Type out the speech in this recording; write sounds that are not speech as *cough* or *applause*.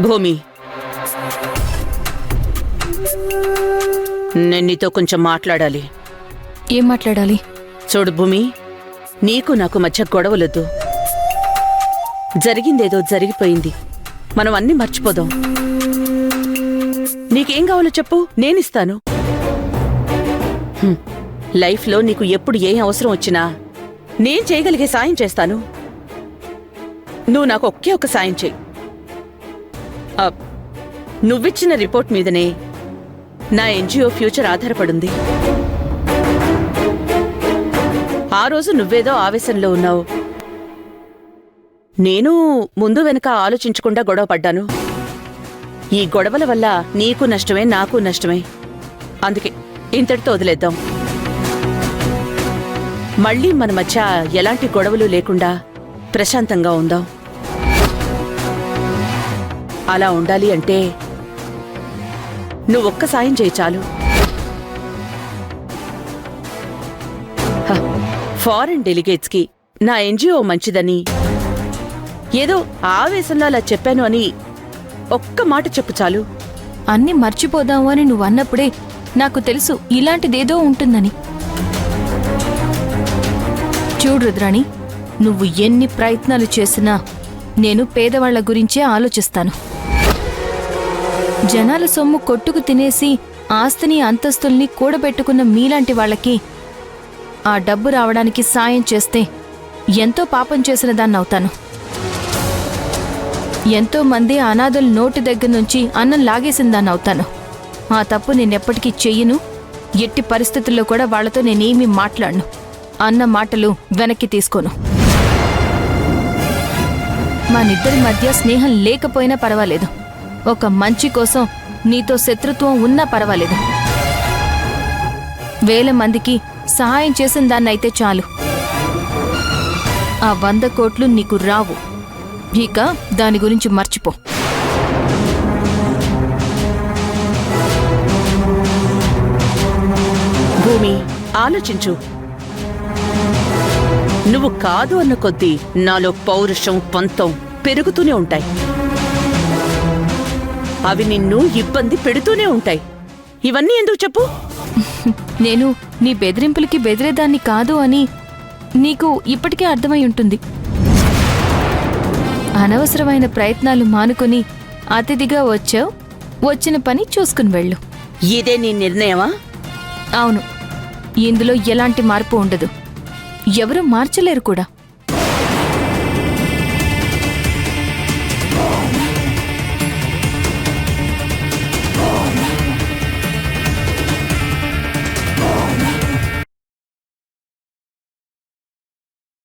భూమి. నేను నీతో కొంచెం మాట్లాడాలి. ఏం మాట్లాడాలి? చూడు భూమి నీకు నాకు మధ్య గొడవలొద్దు. జరిగిందేదో జరిగిపోయింది. మనం అన్ని మర్చిపోదాం. నీకేం కావాలో చెప్పు నేనిస్తాను. లైఫ్లో నీకు ఎప్పుడు ఏం అవసరం వచ్చినా నేను చేయగలిగే సాయం చేస్తాను. నువ్వు నాకు ఒకే ఒక సాయం చేయి. నువ్విచ్చిన రిపోర్ట్ మీదనే నా ఎన్జిఓ ఫ్యూచర్ ఆధారపడుంది. ఆ రోజు నువ్వేదో ఆవేశంలో ఉన్నావు. నేను ముందు వెనక ఆలోచించకుండా గొడవ పడ్డాను. ఈ గొడవల వల్ల నీకు నష్టమే నాకు నష్టమే. అందుకే ఇంతటితో వదిలేద్దాం. మళ్ళీ మన మధ్య ఎలాంటి గొడవలు లేకుండా ప్రశాంతంగా ఉందాం. అలా ఉండాలి అంటే నువ్వొక్క సాయం చేయి చాలు. ఫారిన్ ఫారెన్ డెలిగేట్స్కి నా ఎన్జిఓ మంచిదని ఏదో ఆవేశంలో అలా చెప్పాను అని ఒక్క మాట చెప్పు చాలు. అన్ని మర్చిపోదాము అని నువ్వు అన్నప్పుడే నాకు తెలుసు ఇలాంటిదేదో ఉంటుందని. చూడు రుద్రాణి నువ్వు ఎన్ని ప్రయత్నాలు చేసినా నేను పేదవాళ్ళ గురించే ఆలోచిస్తాను. జనాల సొమ్ము కొట్టుకు తినేసి ఆస్తిని అంతస్తుల్ని కూడబెట్టుకున్న మీలాంటి వాళ్ళకి ఆ డబ్బు రావడానికి సాయం చేస్తే ఎంతో పాపం చేసిన దాన్ని అవుతాను ఎంతో మంది అనాథుల నోటి దగ్గర నుంచి అన్నం లాగేసిన దాన్ని అవుతాను ఆ తప్పు నేనెప్పటికీ చెయ్యను. ఎట్టి పరిస్థితుల్లో కూడా వాళ్ళతో నేనేమీ మాట్లాడను. అన్న మాటలు వెనక్కి తీసుకోను. మా నిద్దరి మధ్య స్నేహం లేకపోయినా పర్వాలేదు. ఒక మంచి కోసం నీతో శత్రుత్వం ఉన్నా పర్వాలేదు. వేల మందికి సహాయం చేసిన దాన్నైతే చాలు. ఆ వంద కోట్లు నీకు రావు. ఇక దాని గురించి మర్చిపో. భూమి ఆలోచించు. నువ్వు కాదు అన్న కొద్దీ నాలో పౌరుషం పంతం పెరుగుతూనే ఉంటాయి. అవి నిన్ను ఇబ్బంది పెడుతూనే ఉంటాయి. ఇవన్నీ ఎందుకు చెప్పు? *laughs* నేను నీ బెదిరింపులకి బెదిరేదాన్ని కాదు అని నీకు ఇప్పటికే అర్థమై ఉంటుంది. అనవసరమైన ప్రయత్నాలు మానుకొని అతిథిగా వచ్చావు. వచ్చిన పని చూసుకుని వెళ్ళు. ఇదే నీ నిర్ణయమా? అవును. ఇందులో ఎలాంటి మార్పు ఉండదు. ఎవరూ మార్చలేరు కూడా.